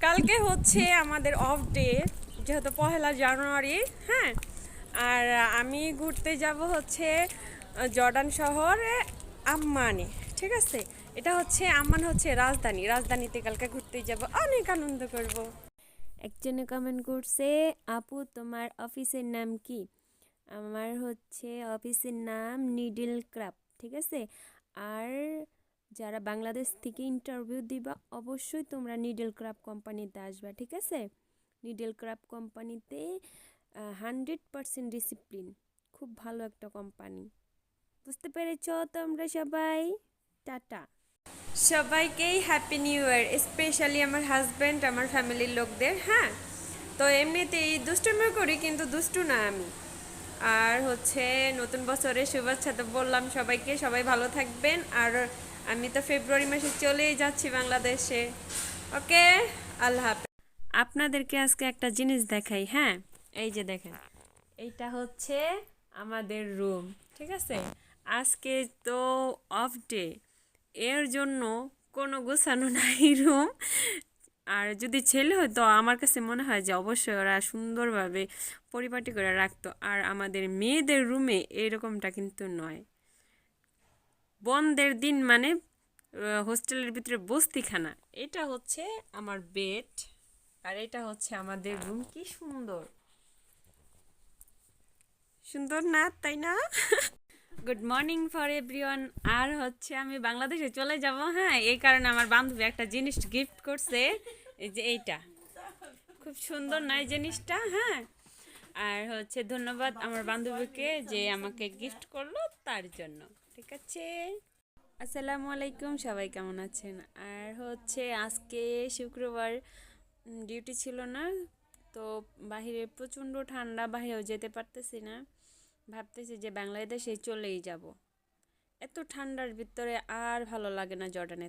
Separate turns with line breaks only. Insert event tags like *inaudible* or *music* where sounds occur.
কালকে হচ্ছে আমাদের অফ ডে যেহেতু পহেলা জানুয়ারি হ্যাঁ? আর আমি ঘুরতে যাব হচ্ছে জর্ডান শহরে আম্মানে, ঠিক আছে? এটা হচ্ছে, আম্মান হচ্ছে রাজধানী। রাজধানীতে কালকে ঘুরতে যাব, অনেক আনন্দ করব।
একজনে কমেন্ট করছে, আপু, তোমার অফিসের নাম কি? আমার হচ্ছে অফিসের নাম নিডল ক্রাফ ঠিক আছে? আর যারা বাংলাদেশ থেকে ইন্টারভিউ দিবা, অবশ্যই তোমরা নিডেল ক্রাফট কোম্পানিতে আসবা, ঠিক আছে? নিডল ক্রাফট কোম্পানিতে হান্ড্রেড পারসেন্ট ডিসিপ্লিন খুব ভালো একটা কোম্পানি বুঝতে পেরেছ তোমরা সবাই? টাটা।
সবাইকেই হ্যাপি নিউ ইয়ার স্পেশালি আমার হাজব্যান্ড আমার ফ্যামিলির লোকদের হ্যাঁ? তো এমনিতেই দুষ্টুমি করি, কিন্তু দুষ্টু না আমি। আর হচ্ছে নতুন বছরের শুভেচ্ছা তো বললাম সবাইকে, সবাই ভালো থাকবেন। আর আমি তো ফেব্রুয়ারি মাসে চলেই যাচ্ছি বাংলাদেশে। ওকে? আল্লাহ হাফেজ।
আপনাদেরকে আজকে একটা জিনিস দেখাই হ্যাঁ? এই যে দেখেন, এইটা হচ্ছে আমাদের রুম, ঠিক আছে? আজকে তো অফ ডে এর জন্য কোনো গোছানো নাই রুম। আর যদি ছেলে হতো আমার কাছে মনে হয় যে অবশ্যই ওরা সুন্দরভাবে পরিপাটি করে রাখতো। আর আমাদের মেয়েদের রুমে এরকমটা কিন্তু নয়। বন্ধের দিন মানে হোস্টেলের ভিতরে বস্তিখানা। এটা হচ্ছে আমার বেড আর এটা হচ্ছে আমাদের রুম। কি সুন্দর। সুন্দর না, তাই না? *laughs* গুড মর্নিং ফর এভরিওয়ান আর হচ্ছে আমি বাংলাদেশে চলে যাব হ্যাঁ? এই কারণে আমার বান্ধবী একটা জিনিস গিফট করছে। এই যে এইটা। খুব সুন্দর না এই জিনিসটা হ্যাঁ? আর হচ্ছে ধন্যবাদ আমার বান্ধবীকে যে আমাকে গিফট করল তার জন্য, ঠিক আছে? আসসালামু আলাইকুম, সবাই কেমন আছেন? আর হচ্ছে আজকে শুক্রবার ডিউটি ছিল না, তো বাহিরে প্রচণ্ড ঠান্ডা বাহিরেও যেতে পারতেছি না। ভাবতেছি যে বাংলাদেশে চলেই যাব। এত ঠান্ডার ভিতরে আর ভালো লাগে না জর্ডানে